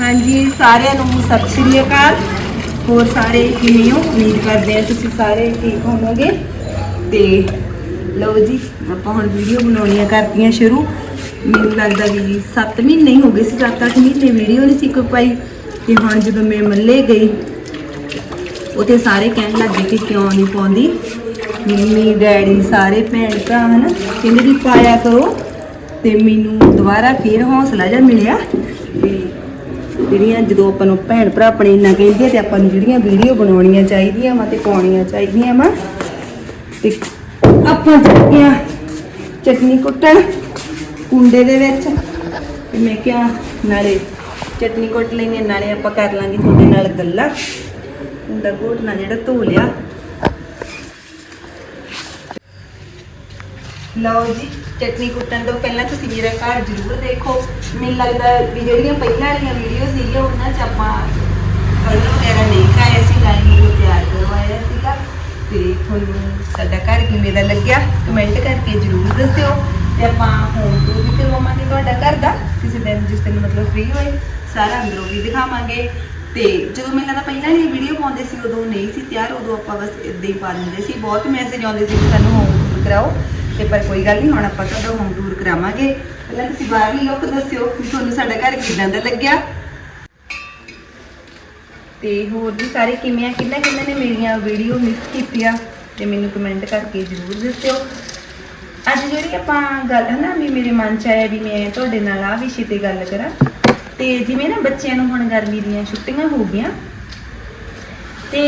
ਹਾਂਜੀ, ਸਾਰਿਆਂ ਨੂੰ ਸਤਿ ਸ਼੍ਰੀ ਅਕਾਲ। ਹੋਰ ਸਾਰੇ ਕਿਵੇਂ ਹੋ? ਉਮੀਦ ਕਰਦੇ ਆ ਤੁਸੀਂ ਸਾਰੇ ਠੀਕ ਹੋਵੋਗੇ। ਤੇ ਲਓ ਜੀ, ਆਪਾਂ ਹੁਣ ਵੀਡੀਓ ਬਣਾਉਣੀਆਂ ਕਰਤੀਆਂ ਸ਼ੁਰੂ। ਮੈਨੂੰ ਲੱਗਦਾ ਵੀ 7 ਮਹੀਨੇ ਹੀ ਹੋ ਗਏ ਸੀ 7-8 ਮਹੀਨੇ ਵੀਡੀਓ ਨਹੀਂ ਸੀ ਕੋਈ ਪਾਈ। ਤੇ ਹੁਣ ਜਦੋਂ ਮੈਂ ਮੱਲੇ ਗਈ ਉਤੇ ਸਾਰੇ ਕਹਿਣ ਲੱਗੇ ਕਿ ਕਿਉਂ ਨਹੀਂ ਪਾਉਂਦੀ। ਮੰਮੀ, ਡੈਡੀ, ਸਾਰੇ ਭੈਣ ਭਰਾ ਹਨ, ਕਹਿੰਦੇ ਵੀ ਪਾਇਆ ਕਰੋ। ਤੇ ਮੈਨੂੰ ਦੁਬਾਰਾ ਫੇਰ ਹੌਸਲਾ ਜਿਹਾ ਮਿਲਿਆ। ਵੀ ਜਿਹੜੀਆਂ ਜਦੋਂ ਆਪਾਂ ਨੂੰ ਭੈਣ ਭਰਾ ਆਪਣੇ ਇੰਨਾ ਕਹਿੰਦੇ ਆ ਤੇ ਆਪਾਂ ਨੂੰ ਜਿਹੜੀਆਂ ਵੀਡੀਓ ਬਣਾਉਣੀਆਂ ਚਾਹੀਦੀਆਂ ਵਾ ਤੇ ਪਾਉਣੀਆਂ ਚਾਹੀਦੀਆਂ ਵਾ, ਤੇ ਆਪਾਂ ਚੱਕੀਆਂ ਚਟਨੀ ਕੁੱਟਣ ਕੁੰਡੇ ਦੇ ਵਿੱਚ। ਤੇ ਮੈਂ ਕਿਹਾ, ਨਾਲੇ ਚਟਨੀ ਕੁੱਟ ਲੈਂਦੇ ਨਾਲੇ ਆਪਾਂ ਕਰ ਲਾਂਗੇ ਤੁਹਾਡੇ ਨਾਲ ਗੱਲਾਂ। ਕੁੰਡਾ ਘੋਟਣਾ ਜਿਹੜਾ ਧੋ ਲਿਆ। ਲਓ ਜੀ, ਚਟਨੀ ਕੁੱਟਣ ਤੋਂ ਪਹਿਲਾਂ ਤੁਸੀਂ ਮੇਰਾ ਘਰ ਜ਼ਰੂਰ ਦੇਖੋ। ਮੈਨੂੰ ਲੱਗਦਾ ਵੀ ਜਿਹੜੀਆਂ ਪਹਿਲਾਂ ਵਾਲੀਆਂ ਵੀਡੀਓ ਸੀਗੀਆਂ, ਉਹਨਾਂ 'ਚ ਆਪਾਂ ਕਲਰ ਵਗੈਰਾ ਨਹੀਂ ਖਾਇਆ ਸੀ ਲਾਈਨ ਨੂੰ ਤਿਆਰ ਕਰਵਾਇਆ ਸੀਗਾ। ਤੇ ਤੁਹਾਨੂੰ ਸਾਡਾ ਘਰ ਕਿਵੇਂ ਦਾ ਲੱਗਿਆ ਕਮੈਂਟ ਕਰਕੇ ਜ਼ਰੂਰ ਦੱਸਿਓ। ਤੇ ਆਪਾਂ ਹੋਮ ਟੂਰ ਵੀ ਕਰਵਾਵਾਂਗੇ ਤੁਹਾਡਾ ਘਰ ਦਾ। ਕਿਸੇ ਦਿਨ ਜਿਸ ਦਿਨ ਮਤਲਬ ਫ੍ਰੀ ਹੋਏ, ਸਾਰਾ ਅੰਦਰੋਂ ਵੀ ਦਿਖਾਵਾਂਗੇ। ਤੇ ਜਦੋਂ ਮੈਨੂੰ ਲੱਗਦਾ ਪਹਿਲਾਂ ਵਾਲੀ ਵੀਡੀਓ ਪਾਉਂਦੇ ਸੀ, ਉਦੋਂ ਨਹੀਂ ਸੀ ਤਿਆਰ, ਉਦੋਂ ਆਪਾਂ ਬਸ ਇਦਾਂ ਹੀ ਪਾ ਦਿੰਦੇ ਸੀ। ਬਹੁਤ ਮੈਸੇਜ ਆਉਂਦੇ ਸੀ ਕਿ ਸਾਨੂੰ ਹੋਮ ਟੂਰ ਕਰਾਓ। ਤੇ ਪਰ ਕੋਈ ਗੱਲ ਨਹੀਂ, ਹੁਣ ਆਪਾਂ ਤੁਹਾਡਾ ਹੋਮ ਟੂਰ ਕਰਾਵਾਂਗੇ। ਪਹਿਲਾਂ ਤੁਸੀਂ ਬਾਹਰਲੀ ਲੁੱਕ ਦੱਸਿਓ ਕਿ ਤੁਹਾਨੂੰ ਸਾਡਾ ਘਰ ਕਿਦਾਂ ਦਾ ਲੱਗਿਆ? ਤੇ ਹੋਰ ਵੀ ਸਾਰੇ ਕਿਵੇਂ ਆ? ਕਿੰਨਾ ਕਿੰਨਾ ਨੇ ਮੇਰੀਆਂ ਵੀਡੀਓ ਮਿਸ ਕੀਤੀਆਂ? ਤੇ ਮੈਨੂੰ ਕਮੈਂਟ ਕਰਕੇ ਜ਼ਰੂਰ ਦੱਸਿਓ। ਅੱਜ ਜਿਹੜੀ ਆਪਾਂ ਗੱਲ ਹੈ ਨਾ ਵੀ ਮੇਰੇ ਮਨ ਚ ਆਇਆ ਵੀ ਮੈਂ ਤੁਹਾਡੇ ਨਾਲ ਆ ਵਿਸ਼ੇ ਤੇ ਗੱਲ ਕਰਾਂ। ਤੇ ਜਿਵੇਂ ਨਾ ਬੱਚਿਆਂ ਨੂੰ ਹੁਣ ਗਰਮੀ ਦੀਆਂ ਛੁੱਟੀਆਂ ਹੋ ਗਈਆਂ, ਤੇ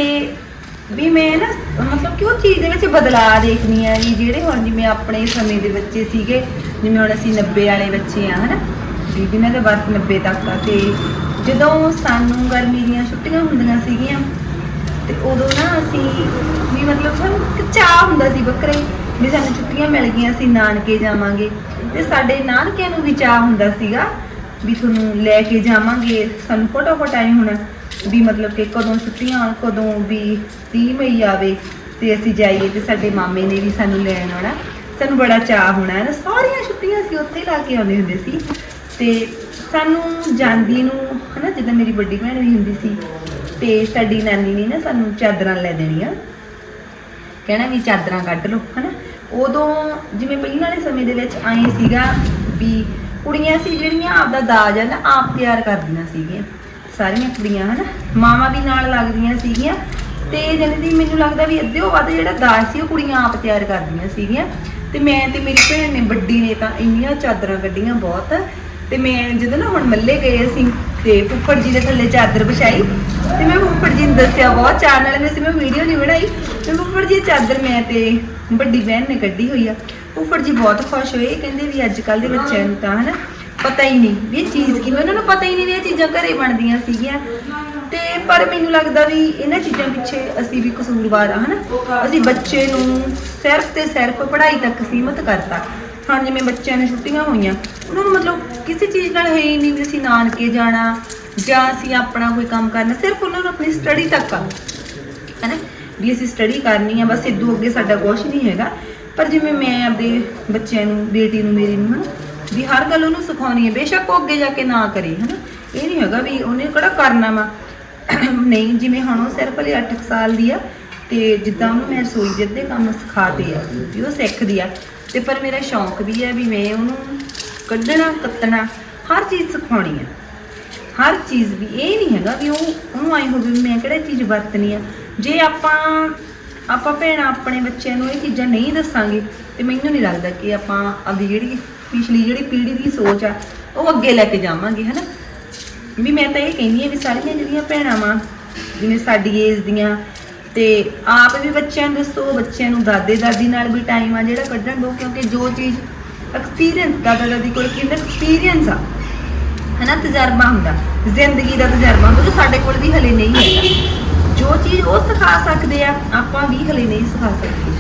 ਵੀ ਮੈਂ ਨਾ ਮਤਲਬ ਕਿ ਉਹ ਚੀਜ਼ ਦੇ ਵਿੱਚ ਬਦਲਾਅ ਦੇਖਨੀ ਆ ਵੀ ਜਿਹੜੇ ਹੁਣ ਜਿਵੇਂ ਆਪਣੇ ਸਮੇਂ ਦੇ ਬੱਚੇ ਸੀਗੇ, ਜਿਵੇਂ ਹੁਣ ਅਸੀਂ 90 ਵਾਲੇ ਬੱਚੇ ਆ ਹਨਾ? ਵੀ ਮੈਂ ਦਾ ਵਰਤ 90 ਤੱਕ ਆ ਤੇ ਜਦੋਂ ਸਾਨੂੰ ਗਰਮੀ ਦੀਆਂ ਛੁੱਟੀਆਂ ਹੁੰਦੀਆਂ ਸੀਗੀਆਂ ਤੇ ਉਦੋਂ ਨਾ ਅਸੀਂ ਵੀ ਮਤਲਬ ਸਾਨੂੰ ਇੱਕ ਚਾਹ ਹੁੰਦਾ ਸੀ ਬੱਕਰੇ ਵੀ ਸਾਨੂੰ ਛੁੱਟੀਆਂ ਮਿਲ ਗਈਆਂ ਅਸੀਂ ਨਾਨਕੇ ਜਾਵਾਂਗੇ ਤੇ ਸਾਡੇ ਨਾਨਕਿਆਂ ਨੂੰ ਵੀ ਚਾਹ ਹੁੰਦਾ ਸੀਗਾ ਵੀ ਤੁਹਾਨੂੰ ਲੈ ਕੇ ਜਾਵਾਂਗੇ, ਸਾਨੂੰ ਫਟਾਫਟ ਆਏ ਹੁਣ। ਵੀ ਮਤਲਬ ਕਿ ਕਦੋਂ ਛੁੱਟੀਆਂ ਆਉਣ, ਕਦੋਂ ਵੀ 30 ਮਈ ਆਵੇ ਤੇ ਅਸੀਂ ਜਾਈਏ ਤੇ ਸਾਡੇ ਮਾਮੇ ਨੇ ਵੀ ਸਾਨੂੰ ਲੈਣ ਆਉਣਾ। ਸਾਨੂੰ ਬੜਾ ਚਾਹ ਹੋਣਾ ਹੈ ਨਾ। ਸਾਰੀਆਂ ਛੁੱਟੀਆਂ ਅਸੀਂ ਉੱਥੇ ਲਾ ਕੇ ਆਉਂਦੇ ਹੁੰਦੇ ਸੀ। ਤੇ ਸਾਨੂੰ ਜਾਂਦੀ ਨੂੰ ਹਨਾ ਜਦੋਂ ਮੇਰੀ ਵੱਡੀ ਭੈਣ ਵੀ ਹੁੰਦੀ ਸੀ ਤੇ ਸਾਡੀ ਨਾਨੀ ਨੇ ਨਾ ਸਾਨੂੰ ਚਾਦਰਾਂ ਲੈ ਦੇਣੀਆਂ। ਕਹਿਣਾ ਵੀ ਚਾਦਰਾਂ ਕੱਢ ਲਓ ਹਨਾ। ਉਦੋਂ ਜਿਵੇਂ ਪਹਿਲਾਂ ਵਾਲੇ ਸਮੇਂ ਦੇ ਵਿੱਚ ਆਏ ਸੀਗਾ ਵੀ ਕੁੜੀਆਂ ਸੀ ਜਿਹੜੀਆਂ ਆਪ ਦਾ ਦਾਜ ਹੈ ਨਾ ਆਪ ਤਿਆਰ ਕਰਦੀਆਂ ਸੀਗੀਆਂ। ਸਾਰੀਆਂ ਕੁੜੀਆਂ, ਹਨਾ? ਮਾਵਾਂ ਵੀ ਨਾਲ ਲੱਗਦੀਆਂ ਸੀਗੀਆਂ। ਤੇ ਜਿਹਨੇ ਦੀ ਮੈਨੂੰ ਲੱਗਦਾ ਵੀ ਅੱਧੇ ਵੱਧ ਜਿਹੜਾ ਦਾਜ ਸੀ, ਉਹ ਕੁੜੀਆਂ ਆਪ ਤਿਆਰ ਕਰਦੀਆਂ ਸੀਗੀਆਂ। ਤੇ ਮੈਂ ਤੇ ਮੇਰੀ ਭੈਣ ਨੇ, ਵੱਡੀ ਨੇ ਤਾਂ ਇੰਨੀਆਂ ਚਾਦਰਾਂ ਕੱਢੀਆਂ ਬਹੁਤ। ਤੇ ਮੈਂ ਜਦੋਂ ਨਾ ਹੁਣ ਮੱਲੇ ਗਏ ਅਸੀਂ, ਤੇ ਫੁੱਫੜ ਜੀ ਦੇ ਥੱਲੇ ਚਾਦਰ ਵਿਛਾਈ। ਤੇ ਮੈਂ ਫੁੱਫੜ ਜੀ ਨੂੰ ਦੱਸਿਆ ਬਹੁਤ ਚਾਅ ਨਾਲ ਮੈਂ ਸੀ ਮੈਂ ਵੀਡੀਓ ਨਹੀਂ ਬਣਾਈ। ਤੇ ਫੁੱਫੜ ਜੀ ਚਾਦਰ ਮੈਂ ਤੇ ਵੱਡੀ ਭੈਣ ਨੇ ਕੱਢੀ ਹੋਈ ਆ। ਫੁੱਫੜ ਜੀ ਬਹੁਤ ਖੁਸ਼ ਹੋਏ, ਕਹਿੰਦੇ ਵੀ ਅੱਜ ਕੱਲ ਦੇ ਬੱਚਿਆਂ ਨੂੰ ਤਾਂ, ਹਨਾ? ਪਤਾ ਹੀ ਨਹੀਂ ਵੀ ਇਹ ਚੀਜ਼ ਕਿਵੇਂ, ਉਹਨਾਂ ਨੂੰ ਪਤਾ ਹੀ ਨਹੀਂ ਵੀ ਇਹ ਚੀਜ਼ਾਂ ਘਰੇ ਬਣਦੀਆਂ ਸੀਗੀਆਂ। ਤੇ ਪਰ ਮੈਨੂੰ ਲੱਗਦਾ ਵੀ ਇਹਨਾਂ ਚੀਜ਼ਾਂ ਪਿੱਛੇ ਅਸੀਂ ਵੀ ਕਸੂਰਵਾਰ ਆ, ਹਨਾ? ਅਸੀਂ ਬੱਚੇ ਨੂੰ ਸਿਰਫ ਤੇ ਸਿਰਫ ਪੜ੍ਹਾਈ ਤੱਕ ਸੀਮਤ ਕਰਤਾ। ਹੁਣ ਜਿਵੇਂ ਬੱਚਿਆਂ ਨੂੰ ਛੁੱਟੀਆਂ ਹੋਈਆਂ, ਉਹਨਾਂ ਨੂੰ ਮਤਲਬ ਕਿਸੇ ਚੀਜ਼ ਨਾਲ ਹੈ ਹੀ ਨਹੀਂ ਵੀ ਅਸੀਂ ਨਾਨਕੇ ਜਾਣਾ ਜਾਂ ਅਸੀਂ ਆਪਣਾ ਕੋਈ ਕੰਮ ਕਰਨਾ, ਸਿਰਫ ਉਹਨਾਂ ਨੂੰ ਆਪਣੀ ਸਟੱਡੀ ਤੱਕ ਆ। ਹੈਨਾ? ਵੀ ਅਸੀਂ ਸਟੱਡੀ ਕਰਨੀ ਆ, ਬਸ ਇਦੋਂ ਅੱਗੇ ਸਾਡਾ ਕੁਝ ਨਹੀਂ ਹੈਗਾ। ਪਰ ਜਿਵੇਂ ਮੈਂ ਆਪਦੇ ਬੱਚਿਆਂ ਨੂੰ, ਬੇਟੀ ਨੂੰ, ਮੇਰੀ ਨੂੰ, ਹਨਾ? ਵੀ ਹਰ ਗੱਲ ਉਹਨੂੰ ਸਿਖਾਉਣੀ ਹੈ, ਬੇਸ਼ੱਕ ਉਹ ਅੱਗੇ ਜਾ ਕੇ ਨਾ ਕਰੇ, ਹਨਾ? ਇਹ ਨਹੀਂ ਹੈਗਾ ਵੀ ਉਹਨੇ ਕਿਹੜਾ ਕਰਨਾ ਵਾ। ਨਹੀਂ, ਜਿਵੇਂ ਹੁਣ ਉਹ ਸਿਰਫ ਹਲੇ 8 ਸਾਲ ਦੀ ਆ, ਤੇ ਜਿੱਦਾਂ ਉਹਨੂੰ ਮੈਂ ਰਸੋਈ ਦੇ ਅੱਧੇ ਕੰਮ ਸਿਖਾਤੇ ਆ, ਵੀ ਉਹ ਸਿੱਖਦੀ ਆ। ਤੇ ਪਰ ਮੇਰਾ ਸ਼ੌਂਕ ਵੀ ਹੈ ਵੀ ਮੈਂ ਉਹਨੂੰ ਕੱਢਣਾ, ਕੱਤਣਾ, ਹਰ ਚੀਜ਼ ਸਿਖਾਉਣੀ ਆ। ਹਰ ਚੀਜ਼ ਵੀ, ਇਹ ਨਹੀਂ ਹੈਗਾ ਵੀ ਉਹ, ਉਹਨੂੰ ਆਈ ਹੋਵੇ ਵੀ ਮੈਂ ਕਿਹੜਾ ਚੀਜ਼ ਵਰਤਣੀ ਆ। ਜੇ ਆਪਾਂ ਆਪਾਂ ਭੈਣਾਂ ਆਪਣੇ ਬੱਚਿਆਂ ਨੂੰ ਇਹ ਚੀਜ਼ਾਂ ਨਹੀਂ ਦੱਸਾਂਗੇ, ਤੇ ਮੈਨੂੰ ਨਹੀਂ ਲੱਗਦਾ ਕਿ ਆਪਾਂ ਆਪਦੀ ਜਿਹੜੀ ਪਿਛਲੀ ਜਿਹੜੀ ਪੀੜ੍ਹੀ ਦੀ ਸੋਚ ਆ, ਉਹ ਅੱਗੇ ਲੈ ਕੇ ਜਾਵਾਂਗੇ, ਹਨਾ? ਵੀ ਮੈਂ ਤਾਂ ਇਹ ਕਹਿੰਦੀ ਆ ਵੀ ਸਾਰੀਆਂ ਜਿਹੜੀਆਂ ਭੈਣਾਂ ਵਾਂ, ਜਿਵੇਂ ਸਾਡੀ ਏਜ ਦੀਆਂ, ਤੇ ਆਪ ਵੀ ਬੱਚਿਆਂ ਨੂੰ ਦੱਸੋ, ਬੱਚਿਆਂ ਨੂੰ ਦਾਦੇ ਦਾਦੀ ਨਾਲ ਵੀ ਟਾਈਮ ਆ ਜਿਹੜਾ ਕੱਢਣ ਦਿਓ ਕਿਉਂਕਿ ਜੋ ਚੀਜ਼ ਐਕਸਪੀਰੀਅੰਸ ਦਾਦਾ ਦਾਦੀ ਕੋਲ ਕਿੰਨਾ ਐਕਸਪੀਰੀਅੰਸ ਆ, ਹਨਾ? ਤਜਰਬਾ ਹੁੰਦਾ, ਜ਼ਿੰਦਗੀ ਦਾ ਤਜਰਬਾ ਹੁੰਦਾ, ਜੋ ਸਾਡੇ ਕੋਲ ਵੀ ਹਲੇ ਨਹੀਂ ਹੈਗਾ। ਜੋ ਚੀਜ਼ ਉਹ ਸਿਖਾ ਸਕਦੇ ਆ, ਆਪਾਂ ਵੀ ਹਲੇ ਨਹੀਂ ਸਿਖਾ ਸਕਦੇ।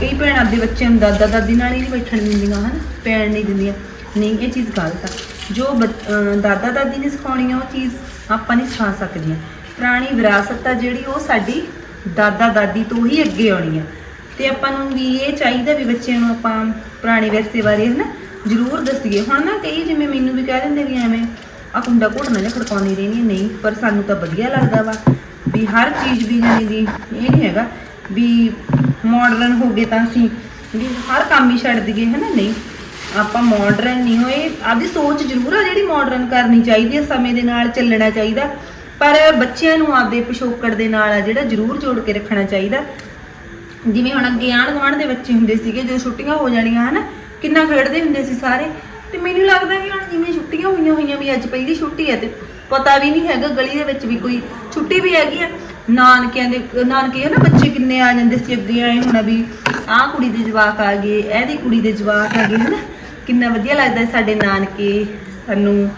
ਕਈ ਭੈਣਾਂ ਦੇ ਬੱਚਿਆਂ ਨੂੰ ਦਾਦਾ ਦਾਦੀ ਨਾਲ ਹੀ ਨਹੀਂ ਬੈਠਣ ਦਿੰਦੀਆਂ, ਹਨ? ਪੈਣ ਨਹੀਂ ਦਿੰਦੀਆਂ। ਨਹੀਂ, ਇਹ ਚੀਜ਼ ਗਲਤ ਆ। ਜੋ ਬੱਚ- ਦਾਦਾ ਦਾਦੀ ਨੇ ਸਿਖਾਉਣੀ ਆ, ਉਹ ਚੀਜ਼ ਆਪਾਂ ਨਹੀਂ ਸਿਖਾ ਸਕਦੀਆਂ। ਪੁਰਾਣੀ ਵਿਰਾਸਤ ਆ ਜਿਹੜੀ, ਉਹ ਸਾਡੀ ਦਾਦਾ ਦਾਦੀ ਤੋਂ ਹੀ ਅੱਗੇ ਆਉਣੀ ਆ। ਤੇ ਆਪਾਂ ਨੂੰ ਵੀ ਇਹ ਚਾਹੀਦਾ ਵੀ ਬੱਚਿਆਂ ਨੂੰ ਆਪਾਂ ਪੁਰਾਣੇ ਵਿਰਸੇ ਬਾਰੇ, ਹਨਾ, ਜ਼ਰੂਰ ਦੱਸੀਏ। ਹੁਣ ਨਾ ਕਈ ਜਿਵੇਂ ਮੈਨੂੰ ਵੀ ਕਹਿ ਦਿੰਦੇ ਵੀ ਐਵੇਂ ਆ ਕੁੰਡਾ ਘੋਟਣਾ ਜਾਂ ਖੜਕਾਉਣੀ ਰਹਿਣੀ ਨਹੀਂ, ਪਰ ਸਾਨੂੰ ਤਾਂ ਵਧੀਆ ਲੱਗਦਾ ਵਾ ਵੀ ਹਰ ਚੀਜ਼ ਵੀ ਜਾਨੀ ਦੀ ਇਹ ਨਹੀਂ ਹੈਗਾ ਵੀ ਮਾਡਰਨ ਹੋ ਗਏ ਤਾਂ ਅਸੀਂ ਵੀ ਹਰ ਕੰਮ ਹੀ ਛੱਡ ਦਈਏ ਹਨਾ ਨਹੀਂ, ਆਪਾਂ ਮਾਡਰਨ ਨਹੀਂ ਹੋਏ। ਆਪਦੀ ਸੋਚ ਜ਼ਰੂਰ ਆ ਜਿਹੜੀ ਮਾਡਰਨ ਕਰਨੀ ਚਾਹੀਦੀ ਹੈ ਸਮੇਂ ਦੇ ਨਾਲ ਚੱਲਣਾ ਚਾਹੀਦਾ। ਪਰ ਬੱਚਿਆਂ ਨੂੰ ਆਪਦੇ ਪਿਛੋਕੜ ਦੇ ਨਾਲ ਆ ਜਿਹੜਾ ਜ਼ਰੂਰ ਜੋੜ ਕੇ ਰੱਖਣਾ ਚਾਹੀਦਾ। ਜਿਵੇਂ ਹੁਣ ਅੱਗੇ ਆਂਢ ਗੁਆਂਢ ਦੇ ਬੱਚੇ ਹੁੰਦੇ ਸੀਗੇ, ਜਦੋਂ ਛੁੱਟੀਆਂ ਹੋ ਜਾਣੀਆਂ ਹਨਾ ਕਿੰਨਾ ਖੇਡਦੇ ਹੁੰਦੇ ਸੀ ਸਾਰੇ। ਤੇ ਮੈਨੂੰ ਲੱਗਦਾ ਵੀ ਹੁਣ ਜਿਵੇਂ ਛੁੱਟੀਆਂ ਹੋਈਆਂ ਹੋਈਆਂ ਵੀ ਅੱਜ ਪਹਿਲੀ ਛੁੱਟੀ ਹੈ ਤੇ ਪਤਾ ਵੀ ਨਹੀਂ ਹੈਗਾ ਗਲੀ ਦੇ ਵਿੱਚ ਵੀ ਕੋਈ ਛੁੱਟੀ ਵੀ ਹੈਗੀ ਆ। ਨਾਨਕਿਆਂ ਦੇ ਨਾਨਕੇ ਨਾ ਬੱਚੇ ਕਿੰਨੇ ਆ ਜਾਂਦੇ ਸੀ ਅੱਗੇ ਆਏ ਹੁਣ ਵੀ ਆਹ ਕੁੜੀ ਦੇ ਜਵਾਕ ਆ ਗਏ ਇਹਦੀ ਕੁੜੀ ਦੇ ਜਵਾਕ ਆ ਗਏ ਹਨਾ? ਕਿੰਨਾ ਵਧੀਆ ਲੱਗਦਾ ਸਾਡੇ ਨਾਨਕੇ ਸਾਨੂੰ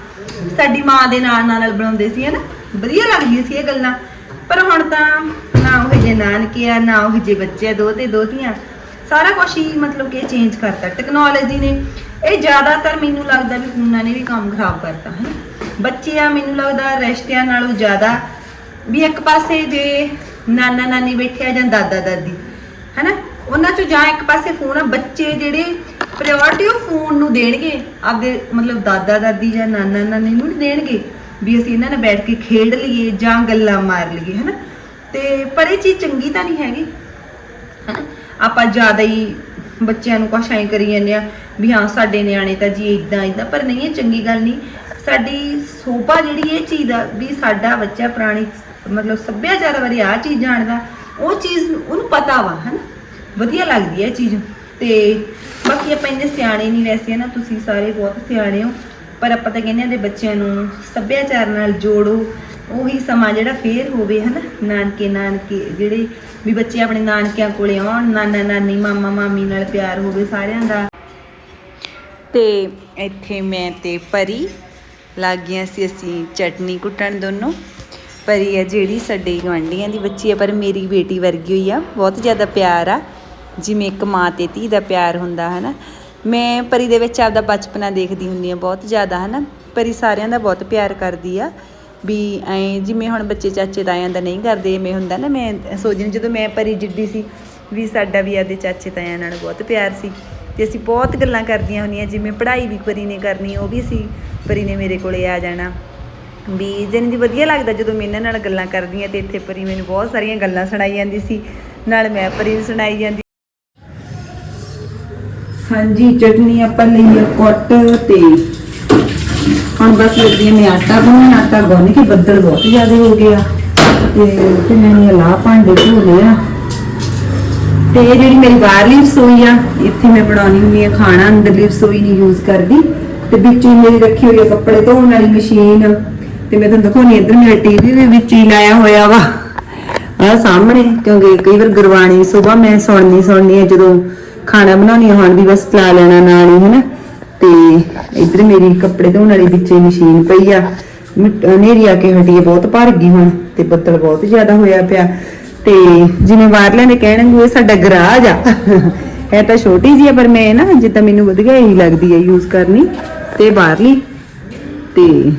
ਸਾਡੀ ਮਾਂ ਦੇ ਨਾਲ ਨਾਲ ਬਣਾਉਂਦੇ ਸੀ ਹਨਾ? ਵਧੀਆ ਲੱਗਦੀਆਂ ਸੀ ਇਹ ਗੱਲਾਂ। ਪਰ ਹੁਣ ਤਾਂ ਨਾ ਉਹ ਜੇ ਨਾਨਕੇ ਆ ਨਾ ਉਹ ਜੇ ਬੱਚੇ ਆ, ਦੋਤੇ ਦੋਤੀਆਂ ਸਾਰਾ ਕੁਝ ਹੀ ਮਤਲਬ ਕਿ ਚੇਂਜ ਕਰਤਾ। ਟੈਕਨੋਲੋਜੀ ਨੇ ਇਹ ਜ਼ਿਆਦਾਤਰ ਮੈਨੂੰ ਲੱਗਦਾ ਵੀ ਫੋਨਾਂ ਨੇ ਵੀ ਕੰਮ ਖਰਾਬ ਕਰਤਾ ਹੈ ਬੱਚੇ ਆ ਮੈਨੂੰ ਲੱਗਦਾ ਰਿਸ਼ਤਿਆਂ ਨਾਲੋਂ ਜ਼ਿਆਦਾ ਵੀ ਇੱਕ ਪਾਸੇ ਜੇ ਨਾਨਾ ਨਾਨੀ ਬੈਠਿਆ ਜਾਂ ਦਾਦਾ ਦਾਦੀ, ਹੈਨਾ? ਉਹਨਾਂ ਚੋਂ ਜਾਂ ਇੱਕ ਪਾਸੇ ਫੋਨ ਆ, ਬੱਚੇ ਜਿਹੜੇ ਪ੍ਰਾਇੋਰਟੀ ਉਹ ਫੋਨ ਨੂੰ ਦੇਣਗੇ, ਆਪਦੇ ਮਤਲਬ ਦਾਦਾ ਦਾਦੀ ਜਾਂ ਨਾਨਾ ਨਾਨੀ ਨੂੰ ਨਹੀਂ ਦੇਣਗੇ, ਵੀ ਅਸੀਂ ਇਹਨਾਂ ਨਾਲ ਬੈਠ ਕੇ ਖੇਡ ਲਈਏ ਜਾਂ ਗੱਲਾਂ ਮਾਰ ਲਈਏ, ਹੈਨਾ? ਤੇ ਪਰ ਇਹ ਚੀਜ਼ ਚੰਗੀ ਤਾਂ ਨਹੀਂ ਹੈਗੀ, ਹਨਾ? ਆਪਾਂ ਜ਼ਿਆਦਾ ਹੀ ਬੱਚਿਆਂ ਨੂੰ ਕੁਛ ਐਂ ਕਰੀ ਜਾਂਦੇ ਆ ਵੀ ਹਾਂ, ਸਾਡੇ ਨਿਆਣੇ ਤਾਂ ਜੀ ਇਦਾਂ ਇਦਾਂ ਪਰ ਨਹੀਂ, ਇਹ ਚੰਗੀ ਗੱਲ ਨਹੀਂ। ਸਾਡੀ ਸੋਭਾ ਜਿਹੜੀ ਇਹ ਚੀਜ਼ ਆ, ਵੀ ਸਾਡਾ ਬੱਚਾ ਪੁਰਾਣੀ ਮਤਲਬ ਸੱਭਿਆਚਾਰ ਬਾਰੇ ਆ ਚੀਜ਼ ਜਾਣਦਾ, ਉਹ ਚੀਜ਼ ਉਹਨੂੰ ਪਤਾ ਵਾ, ਹਨਾ? ਵਧੀਆ ਲੱਗਦੀ ਹੈ ਇਹ ਚੀਜ਼। ਤੇ ਬਾਕੀ ਆਪਾਂ ਇੰਨੇ ਸਿਆਣੇ ਨਹੀਂ ਵੈਸੇ ਨਾ ਤੁਸੀਂ ਸਾਰੇ ਬਹੁਤ ਸਿਆਣੇ ਹੋ। ਪਰ ਆਪਾਂ ਤਾਂ ਕਹਿੰਦੇ ਆ ਦੇ ਬੱਚਿਆਂ ਨੂੰ ਸੱਭਿਆਚਾਰ ਨਾਲ ਜੋੜੋ। ਉਹੀ ਸਮਾਂ ਜਿਹੜਾ ਫੇਰ ਹੋਵੇ, ਹਨਾ? ਨਾਨਕੇ ਨਾਨਕੇ, ਜਿਹੜੇ ਵੀ ਬੱਚੇ ਆਪਣੇ ਨਾਨਕਿਆਂ ਕੋਲੇ ਆਉਣ, ਨਾਨਾ, ਨਾਨੀ, ਮਾਮਾ, ਮਾਮੀ ਨਾਲ ਪਿਆਰ ਹੋਵੇ ਸਾਰਿਆਂ ਦਾ। ਤੇ ਇੱਥੇ ਮੈਂ ਤੇ ਪਰੀ, ਲੱਗ ਗਈਆਂ ਸੀ ਅਸੀਂ ਚਟਨੀ ਕੁੱਟਣ ਦੋਨੋਂ। ਪਰੀ ਹੈ ਜਿਹੜੀ ਸਾਡੇ ਗੁਆਂਢੀਆਂ ਦੀ ਬੱਚੀ ਹੈ, ਪਰ ਮੇਰੀ ਬੇਟੀ ਵਰਗੀ ਹੋਈ ਆ। ਬਹੁਤ ਜ਼ਿਆਦਾ ਪਿਆਰ ਆ। ਜਿਵੇਂ ਇੱਕ ਮਾਂ ਤੇ ਧੀ ਦਾ ਪਿਆਰ ਹੁੰਦਾ ਹੈ ਨਾ ਮੈਂ ਪਰੀ ਦੇ ਵਿੱਚ ਆਪਦਾ ਬਚਪਨਾ ਦੇਖਦੀ ਹੁੰਦੀ ਆ ਬਹੁਤ ਜ਼ਿਆਦਾ ਹੈ ਨਾ ਪਰੀ ਸਾਰਿਆਂ ਦਾ ਬਹੁਤ ਪਿਆਰ ਕਰਦੀ ਆ ਵੀ ਐਂ ਜਿਵੇਂ ਹੁਣ ਬੱਚੇ ਚਾਚੇ ਤਾਇਆਂ ਦਾ ਨਹੀਂ ਕਰਦੇ, ਐਵੇਂ ਹੁੰਦਾ ਨਾ। ਮੈਂ ਸੋਚਦੀ ਜਦੋਂ ਮੈਂ ਪਰੀ ਜਿੱਡੀ ਸੀ ਵੀ ਸਾਡਾ ਵੀ ਆਪਦੇ ਚਾਚੇ ਤਾਇਆਂ ਨਾਲ ਬਹੁਤ ਪਿਆਰ ਸੀ ਤੇ ਅਸੀਂ ਬਹੁਤ ਗੱਲਾਂ ਕਰਦੀਆਂ ਹੁੰਦੀਆਂ, ਜਿਵੇਂ ਪੜ੍ਹਾਈ ਵੀ ਪਰੀ ਨੇ ਕਰਨੀ, ਉਹ ਵੀ ਸੀ ਪਰੀ ਨੇ ਮੇਰੇ ਕੋਲੇ ਆ ਜਾਣਾ। ਵੀ ਜਾਣੀ ਦੀ ਵਧੀਆ ਲੱਗਦਾ ਜਦੋਂ ਮੈਂ ਇਹਨਾਂ ਨਾਲ ਗੱਲਾਂ ਕਰਦੀ ਕਰਦੀਆਂ ਤੇ ਇੱਥੇ ਪਰੀ ਮੈਨੂੰ ਬਹੁਤ ਸਾਰੀਆਂ ਗੱਲਾਂ ਸੁਣਾਈ ਜਾਂਦੀ ਸੀ, ਨਾਲ ਮੈਂ ਪਰੀ ਨੂੰ ਸੁਣਾਈ ਜਾਂਦੀ ਹਾਂਜੀ, ਚਟਨੀ ਆਪਾਂ ਲਈ ਆ ਕੁੱਟ ਤੇ ਹੁਣ ਬਸ ਲੱਗੀ ਮੈਂ ਆਟਾ ਗੁੰਨਣ ਆਟਾ ਗੁੰਨ ਕੇ ਬੱਦਲ ਬਹੁਤ ਜ਼ਿਆਦਾ ਹੋ ਗਿਆ ਤੇ ਤੇ ਮੈਂ ਲਾ ਭਾਂਡੇ ਧੋ ਲਏ ਆ। ਤੇ ਇਹ ਜਿਹੜੀ ਮੇਰੀ ਬਾਹਰਲੀ ਰਸੋਈ ਆ, ਇੱਥੇ ਮੈਂ ਬਣਾਉਣੀ ਹੁੰਦੀ ਆ, ਖਾਣਾ ਅੰਦਰਲੀ ਰਸੋਈ ਨਹੀਂ ਯੂਜ਼ ਕਰਦੀ। ਤੇ ਵਿੱਚ ਹੀ ਮੇਰੀ ਰੱਖੀ ਹੋਈ ਆ ਕੱਪੜੇ ਧੋਣ ਵਾਲੀ ਮਸ਼ੀਨ। ਤੇ ਮੈਂ ਤੁਹਾਨੂੰ ਦਿਖਾਉਣੀ ਇੱਧਰ ਮੇਰਾ ਟੀਵੀ ਵੀ ਵਿੱਚ ਹੀ ਲਾਇਆ ਹੋਇਆ ਵਾ। ਆ ਸਾਹਮਣੇ, ਕਿਉਂਕਿ ਕਈ ਵਾਰ ਗੁਰਬਾਣੀ ਸਵੇਰ ਮੈਂ ਸੁਣਨੀ ਸੁਣਨੀ ਆ, ਜਦੋਂ ਖਾਣਾ ਬਣਾਉਣੀ ਆ ਵੀ ਬਸ ਚਲਾ ਲੈਣਾ ਨਾਲ ਹੀ, ਹਨਾ? ਤੇ ਇੱਧਰ ਮੇਰੀ ਕੱਪੜੇ ਧੋਣ ਵਾਲੀ ਵਿੱਚ ਮਸ਼ੀਨ ਪਈ ਆ। ਮਿੱਟ- ਆ ਕੇ ਹਟੀ ਬਹੁਤ ਭਰ ਗਈ ਹੁਣ, ਤੇ ਬੱਦਲ ਬਹੁਤ ਜ਼ਿਆਦਾ ਹੋਇਆ ਪਿਆ। ਤੇ ਜਿਵੇਂ ਬਾਹਰਲਿਆਂ ਦੇ ਕਹਿਣਗੇ ਇਹ ਸਾਡਾ ਗਰਾਜ ਆ। ਇਹ ਤਾਂ ਛੋਟੀ ਜੀ ਆ, ਪਰ ਮੈਂ ਨਾ, ਜਿੱਦਾਂ ਮੈਨੂੰ ਵਧੀਆ ਹੀ ਲੱਗਦੀ ਹੈ ਯੂਜ਼ ਕਰਨੀ, ਤੇ ਬਾਹਰਲੀ। ਤੇ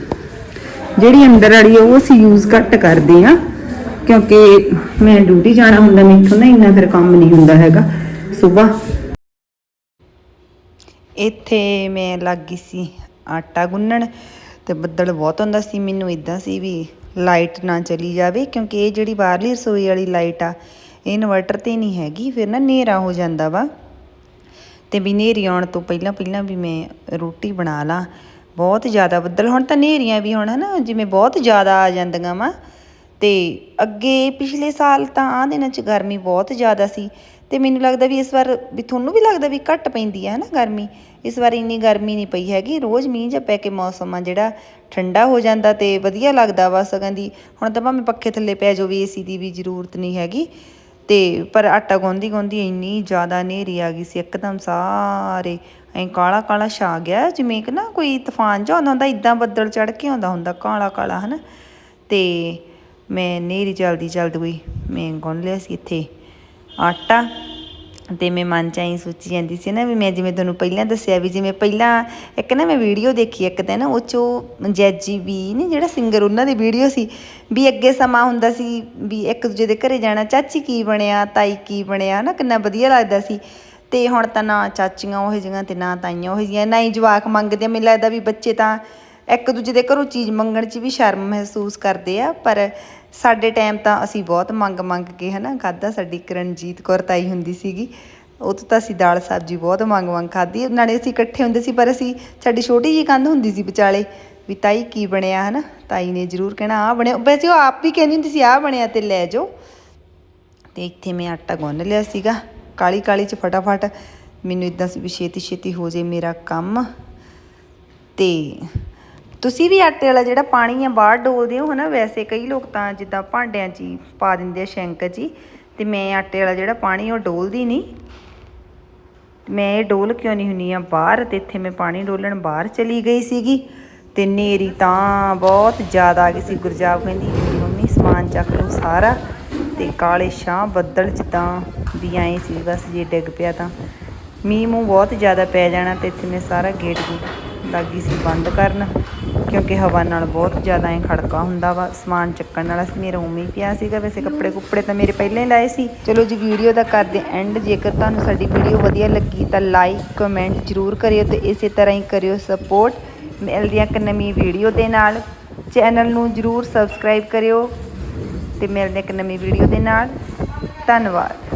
ਜਿਹੜੀ ਅੰਦਰ ਵਾਲੀ ਉਹ ਅਸੀਂ ਯੂਜ਼ ਘੱਟ ਕਰਦੇ ਆ ਕਿਉਂਕਿ ਮੈਂ ਡਿਊਟੀ ਜਾਣਾ ਹੁੰਦਾ, ਮੈਥੋਂ ਨਾ ਇੰਨਾ ਫਿਰ ਕੰਮ ਨਹੀਂ ਹੁੰਦਾ ਹੈਗਾ। ਸਵੇਰ ਇੱਥੇ ਮੈਂ ਲੱਗ ਗਈ ਸੀ ਆਟਾ ਗੁੰਨਣ ਤੇ ਬੱਦਲ ਬਹੁਤ ਹੁੰਦਾ ਸੀ। ਮੈਨੂੰ ਇਦਾਂ ਸੀ ਵੀ ਲਾਈਟ ਨਾ ਚਲੀ ਜਾਵੇ, ਕਿਉਂਕਿ ਇਹ ਜਿਹੜੀ ਬਾਹਰਲੀ ਰਸੋਈ ਵਾਲੀ ਲਾਈਟ ਆ, ਇਹ ਇਨਵਰਟਰ ਤੇ ਨਹੀਂ ਹੈਗੀ, ਫਿਰ ਨਾ ਹਨੇਰਾ ਹੋ ਜਾਂਦਾ ਵਾ। ਤੇ ਵੀ ਹਨੇਰੀ ਆਉਣ ਤੋਂ ਪਹਿਲਾਂ ਪਹਿਲਾਂ ਵੀ ਮੈਂ ਰੋਟੀ ਬਣਾ ਲਾਂ। ਬਹੁਤ ਜ਼ਿਆਦਾ ਬੱਦਲ, ਹੁਣ ਤਾਂ ਹਨੇਰੀਆਂ ਵੀ ਹੁਣ ਹੈ ਨਾ ਜਿਵੇਂ ਬਹੁਤ ਜ਼ਿਆਦਾ ਆ ਜਾਂਦੀਆਂ ਵਾ। ਤੇ ਅੱਗੇ ਪਿਛਲੇ ਸਾਲ ਤਾਂ ਆਹ ਦਿਨਾਂ 'ਚ ਗਰਮੀ ਬਹੁਤ ਜ਼ਿਆਦਾ ਸੀ। ਤੇ ਮੈਨੂੰ ਲੱਗਦਾ ਵੀ ਇਸ ਵਾਰ, ਵੀ ਤੁਹਾਨੂੰ ਵੀ ਲੱਗਦਾ ਵੀ ਘੱਟ ਪੈਂਦੀ ਹੈ ਨਾ ਗਰਮੀ? ਇਸ ਵਾਰ ਇੰਨੀ ਗਰਮੀ ਨਹੀਂ ਪਈ ਹੈਗੀ। ਰੋਜ਼ ਮੀਂਹ ਜਾਂ ਪੈ ਕੇ ਮੌਸਮ ਆ ਜਿਹੜਾ, ਠੰਡਾ ਹੋ ਜਾਂਦਾ ਤੇ ਵਧੀਆ ਲੱਗਦਾ ਵਾ ਸਗੋਂ ਦੀ। ਹੁਣ ਤਾਂ ਭਾਵੇਂ ਪੱਖੇ ਥੱਲੇ ਪੈ ਜਾਓ, ਵੀ ਏਸੀ ਦੀ ਵੀ ਜ਼ਰੂਰਤ ਨਹੀਂ ਹੈਗੀ। ਤੇ ਪਰ ਆਟਾ ਗੁੰਨਦੀ ਗੁੰਨਦੀ ਇੰਨੀ ਜ਼ਿਆਦਾ ਹਨੇਰੀ ਆ ਗਈ ਸੀ, ਇੱਕਦਮ ਸਾਰੇ ਐਂ ਕਾਲਾ ਕਾਲਾ ਛਾ ਗਿਆ, ਜਿਵੇਂ ਕਿ ਨਾ ਕੋਈ ਤੂਫਾਨ ਜਿਹਾ ਆਉਂਦਾ ਹੁੰਦਾ ਇਦਾਂ ਬੱਦਲ ਚੜ ਕੇ ਆਉਂਦਾ ਹੁੰਦਾ, ਕਾਲਾ ਕਾਲਾ, ਹਨਾ? ਤੇ ਮੈਂ ਹਨੇਰੀ ਜਲਦੀ ਜਲਦ ਹੋਈ, ਮੈਂ ਗੁੰਨ ਲਿਆ ਸੀ ਇੱਥੇ ਆਟਾ, ਤੇ ਮੈਂ ਮਨ ਚ ਐਂ ਸੋਚੀ ਜਾਂਦੀ ਸੀ ਨਾ ਵੀ ਮੈਂ ਜਿਵੇਂ ਤੁਹਾਨੂੰ ਪਹਿਲਾਂ ਦੱਸਿਆ ਵੀ ਜਿਵੇਂ ਪਹਿਲਾਂ ਇੱਕ ਨਾ ਮੈਂ ਵੀਡੀਓ ਦੇਖੀ, ਇੱਕ ਦਿਨ ਉਹ ਚੋਂ ਜੈਜੀ ਵੀ ਨਹੀਂ ਜਿਹੜਾ ਸਿੰਗਰ ਉਹਨਾਂ ਦੀ ਵੀਡੀਓ ਸੀ, ਵੀ ਅੱਗੇ ਸਮਾਂ ਹੁੰਦਾ ਸੀ ਵੀ ਇੱਕ ਦੂਜੇ ਦੇ ਘਰੇ ਜਾਣਾ, ਚਾਚੀ ਕੀ ਬਣਿਆ, ਤਾਈ ਕੀ ਬਣਿਆ ਨਾ ਕਿੰਨਾ ਵਧੀਆ ਲੱਗਦਾ ਸੀ। ਤੇ ਹੁਣ ਤਾਂ ਨਾ ਚਾਚੀਆਂ ਉਹ ਜਿਹੀਆਂ ਤੇ ਨਾ ਤਾਈਆਂ ਉਹ ਜਿਹੀਆਂ, ਨਾ ਹੀ ਜਵਾਕ ਮੰਗਦੇ ਆ। ਮੈਨੂੰ ਲੱਗਦਾ ਵੀ ਬੱਚੇ ਤਾਂ ਇੱਕ ਦੂਜੇ ਦੇ ਘਰੋਂ ਚੀਜ਼ ਮੰਗਣ 'ਚ ਵੀ ਸ਼ਰਮ ਮਹਿਸੂਸ ਕਰਦੇ ਆ, ਪਰ ਸਾਡੇ ਟਾਈਮ ਤਾਂ ਅਸੀਂ ਬਹੁਤ ਮੰਗ ਮੰਗ ਕੇ ਹਨਾ ਖਾਦਾ ਸਾਡੀ ਕਰਨਜੀਤ ਕੌਰ ਤਾਈ ਹੁੰਦੀ ਸੀਗੀ, ਉਹ ਤੋਂ ਤਾਂ ਅਸੀਂ ਦਾਲ ਸਬਜ਼ੀ ਬਹੁਤ ਮੰਗ ਮੰਗ ਖਾਧੀ। ਨਾਲੇ ਅਸੀਂ ਇਕੱਠੇ ਹੁੰਦੇ ਸੀ, ਪਰ ਅਸੀਂ ਸਾਡੀ ਛੋਟੀ ਜੀ ਕੰਧ ਹੁੰਦੀ ਸੀ ਵਿਚਾਲੇ, ਵੀ ਤਾਈ ਕੀ ਬਣਿਆ ਹਨਾ? ਤਾਈ ਨੇ ਜ਼ਰੂਰ ਕਹਿਣਾ ਆ ਬਣਿਆ। ਵੈਸੇ ਉਹ ਆਪ ਵੀ ਕਹਿੰਦੀ ਹੁੰਦੀ ਸੀ ਆ ਬਣਿਆ ਤੇ ਲੈ ਜਾਓ। ਤੇ ਇੱਥੇ ਮੈਂ ਆਟਾ ਗੁੰਨ ਲਿਆ ਸੀਗਾ। ਕਾਲੀ ਕਾਲੀ ਚ ਫਟਾਫਟ ਮੈਨੂੰ ਇਦਾਂ ਸੀ ਵੀ ਛੇਤੀ ਛੇਤੀ ਹੋ ਜੇ ਮੇਰਾ ਕੰਮ। ਤੇ ਤੁਸੀਂ ਵੀ ਆਟੇ ਵਾਲਾ ਜਿਹੜਾ ਪਾਣੀ ਆ ਬਾਹਰ ਡੋਲਦੇ ਹੋ ਹਨਾ, ਵੈਸੇ ਕਈ ਲੋਕ ਤਾਂ ਜਿੱਦਾਂ ਭਾਂਡਿਆਂ 'ਚ ਹੀ ਪਾ ਦਿੰਦੇ ਆ ਸ਼ੈਂਕ 'ਚ ਹੀ ਤੇ ਮੈਂ ਆਟੇ ਵਾਲਾ ਜਿਹੜਾ ਪਾਣੀ ਉਹ ਡੋਲਦੀ ਨਹੀਂ। ਮੈਂ ਇਹ ਡੋਲ ਕਿਉਂ ਨਹੀਂ ਹੁੰਨੀ ਆ ਬਾਹਰ ਤੇ ਇੱਥੇ ਮੈਂ ਪਾਣੀ ਡੋਲਣ ਬਾਹਰ ਚਲੀ ਗਈ ਸੀਗੀ। ਤੇ ਨੇਰੀ ਤਾਂ ਬਹੁਤ ਜ਼ਿਆਦਾ ਆ ਗਈ ਸੀ ਗੁਰਜਾਬ ਕਹਿੰਦੀ ਮੰਮੀ ਸਮਾਨ ਚੱਕ ਲਓ ਸਾਰਾ ਤੇ ਕਾਲੇ ਸ਼ਾਹ ਬੱਦਲ ਜਿੱਦਾਂ ਵੀ ਆਏ ਸੀ ਬਸ ਜੇ ਡਿੱਗ ਪਿਆ ਤਾਂ। ਮੀਂਹ ਮੂੰਹ ਬਹੁਤ ਜ਼ਿਆਦਾ ਪੈ ਜਾਣਾ ਤੇ ਇੱਥੇ ਮੈਂ ਸਾਰਾ ਗੇਟ ਗੂਟ ਲੱਗੀ ਸੀ ਬੰਦ ਕਰਨ, ਕਿਉਂਕਿ ਹਵਾ ਨਾਲ ਬਹੁਤ ਜ਼ਿਆਦਾ ਐ ਖੜਕਾ ਹੁੰਦਾ ਵਾ। ਸਮਾਨ ਚੱਕਣ ਵਾਲਾ ਸੀ, ਮੇਰਾ ਉਵੇਂ ਹੀ ਪਿਆ ਸੀਗਾ। ਵੈਸੇ ਕੱਪੜੇ ਕੁੱਪੜੇ ਤਾਂ ਮੇਰੇ ਪਹਿਲਾਂ ਹੀ ਲਾਏ ਸੀ। ਚਲੋ ਜੀ, ਵੀਡੀਓ ਦਾ ਕਰਦੇ ਐਂਡ। ਜੇਕਰ ਤੁਹਾਨੂੰ ਸਾਡੀ ਵੀਡੀਓ ਵਧੀਆ ਲੱਗੀ ਤਾਂ ਲਾਈਕ, ਕਮੈਂਟ ਜ਼ਰੂਰ ਕਰਿਓ ਤੇ ਇਸੇ ਤਰ੍ਹਾਂ ਹੀ ਕਰਿਓ ਸਪੋਰਟ। ਮਿਲਦੀਆਂ ਇੱਕ ਨਵੀਂ ਵੀਡੀਓ ਦੇ ਨਾਲ। ਚੈਨਲ ਨੂੰ ਜ਼ਰੂਰ ਸਬਸਕ੍ਰਾਈਬ ਕਰਿਓ ਤੇ ਮਿਲਦੇ ਇੱਕ ਨਵੀਂ ਵੀਡੀਓ ਦੇ ਨਾਲ। ਧੰਨਵਾਦ।